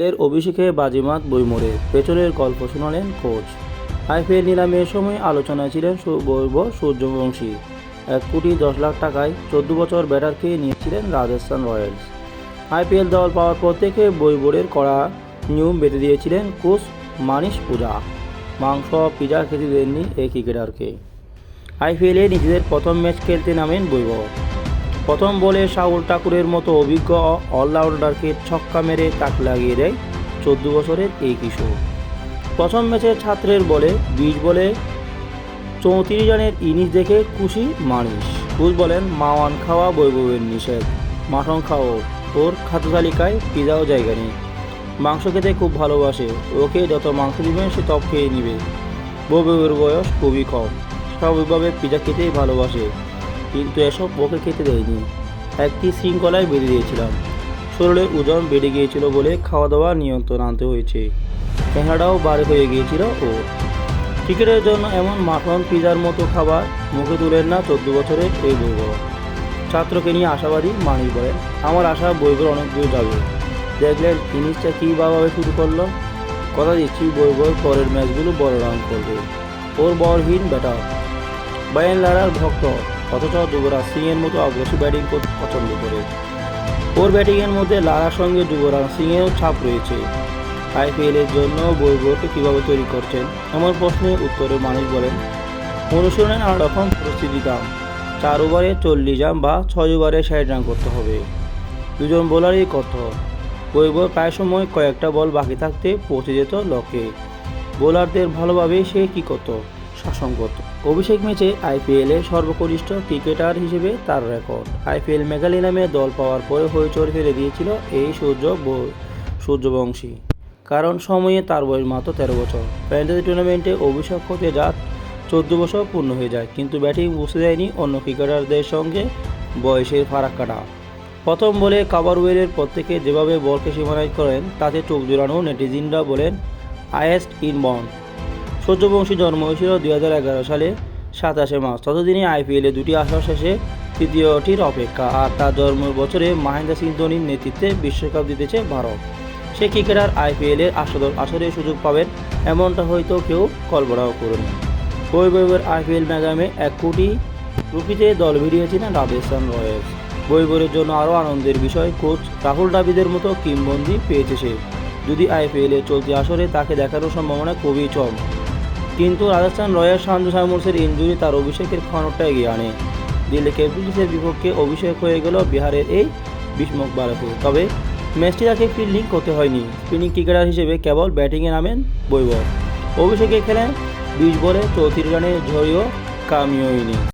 এর অভিষেকে বাজিমাত বইমোড়ে পেছনের গল্প শোনালেন কোচ। আইপিএল নিলামের সময় আলোচনায় ছিলেন বৈব সূর্যবংশী। এক কোটি দশ লাখ টাকায় চোদ্দ বছর ব্যাটারকে নিয়েছিলেন রাজস্থান রয়্যালস। আইপিএল দল পাওয়ার পর থেকে বইবোর্ডের করা নিয়ম বেঁধে দিয়েছিলেন কোচ মানিশ পূজা। মাংস পিজা খেতে দেননি এই ক্রিকেটারকে। আইপিএলে নিজেদের প্রথম ম্যাচ খেলতে নামেন বৈভব। প্রথম বলে শাহুল ঠাকুরের মতো অভিজ্ঞ অলরাউন্ডারকে ছক্কা মেরে তাক লাগিয়ে দেয় চোদ্দ বছরের এই কিশোর। প্রথম ম্যাচে ছাত্রের বলে, বিশ বলে চৌত্রিশ রানের ইনিংস দেখে খুশি মানিস। খুশ বলেন, মাওয়ান খাওয়া বৈভবের নিষেধ। মাটন খাও ওর খাদ্য তালিকায় পিজাও জায়গা নেই। মাংস খেতে খুব ভালোবাসে, ওকে যত মাংস দিবেন সে তপ খেয়ে নিবে। বৈভবের বয়স খুবই কম। স্বাভাবিকভাবে পিজা খেতেই ভালোবাসে। কিন্তু এসব ওকে খেতে দেয়নি। একটি শৃঙ্খলায় বেঁধে দিয়েছিলাম। শরীরের ওজন বেড়ে গিয়েছিল বলে খাওয়া দাওয়া নিয়ন্ত্রণ আনতে হয়েছে। চেহারাটাও বাড়ে হয়ে গিয়েছিল ও। ক্রিকেটের জন্য এমন মাখন, পিজার মতো খাবার মুখে তুলেন না চোদ্দ বছরের এই বৈভব ছাত্রকে নিয়ে আশাবাদী মানিক বলেন, আমার আশা বৈভব অনেক দূর যাবে। দেখলেন ইনিংসটা কীভাবে শুরু করল? কথা দিচ্ছি বৈভব পরের ম্যাচগুলো বড় রান করবে। ওর বলহীন ব্যাটার। বায়ান লারার ভক্ত। অথচ যুবরাজ সিংয়ের মতো অগ্রসী ব্যাটিং করতে পছন্দ করে। ওর ব্যাটিংয়ের মধ্যে লারার সঙ্গে যুবরাজ সিংয়েরও ছাপ রয়েছে। আইপিএলের জন্য বৈভবকে কীভাবে তৈরি করছেন? এমন প্রশ্নের উত্তরে মানুষ বলেন, অনুশীলনে নানা রকম পরিস্থিতি দাম চার ওভারে চল্লিশ রান বা ছয় ওভারে ষাট রান করতে হবে। দুজন বোলারই হবে বৈভব প্রায় সময় কয়েকটা বল বাকি থাকতে পৌঁছে যেত লক্ষ্যে বোলারদের ভালোভাবে সে কী করত? শাসন করত অভিষেক ম্যাচে আইপিএলে সর্বকনিষ্ঠ ক্রিকেটার হিসেবে তার রেকর্ড। আইপিএল মেঘালয় নামে দল পাওয়ার পরে হইচড় ফেলে দিয়েছিল এই সূর্য সূর্যবংশী। কারণ সময়ে তার বয়স মাত্র তেরো বছর। ফ্যান্টাসি টুর্নামেন্টে অভিষেক হতে যা চোদ্দ বছর পূর্ণ হয়ে যায়, কিন্তু ব্যাটিং বুঝতে দেয়নি অন্য ক্রিকেটারদের সঙ্গে বয়সের ফারাক্কাটা। প্রথম বলে কাভারওয়েলের প্রত্যেকে যেভাবে বলকে সীমানায় করেন, তাতে চোখ জোড়ানো নেটিজিনরা বলেন আয়েস্ট ইনবন্ড সূর্যবংশী জন্ম হয়েছিল দুই হাজার এগারো সালে, সাতাশে মার্চ। ততদিনে আইপিএলে দুটি আসর শেষে তৃতীয়টির অপেক্ষা। আর তার জন্মের বছরে মহেন্দ্র সিং ধোনির নেতৃত্বে বিশ্বকাপ জিতেছে ভারত। সে ক্রিকেটার আইপিএলের আসর, আসরে সুযোগ পাবেন এমনটা হয়তো কেউ কল্পনাও করেন। বৈভবের আইপিএল ম্যাগামে এক কোটি রুপিতে দল ভিড়িয়েছিলেন রাজস্থান রয়্যালস। বৈভবের জন্য আরও আনন্দের বিষয়, কোচ রাহুল দ্রাবিদের মতো কিংবন্দি পেয়েছে সে। যদি আইপিএলে চলতি আসরে তাকে দেখানোর সম্ভাবনা খুবই কম কিন্তু রাজস্থান রয়্যালস সান্জু সাইমোর্সের ইঞ্জুরি তার অভিষেকের ক্ষণটা এগিয়ে আনে। দিল্লি ক্যাপিটালসের বিপক্ষে অভিষেক হয়ে গেল বিহারের এই বিস্মক বালকে। তবে ম্যাচটি তাকে ফিল্ডিং করতে হয়নি। স্পিনিং ক্রিকেটার হিসেবে কেবল ব্যাটিংয়ে নামেন বৈভব। অভিষেকে খেলেন বিশ বলে চৌত্রিশ রানে ঝরিও কামিও ইনিংস।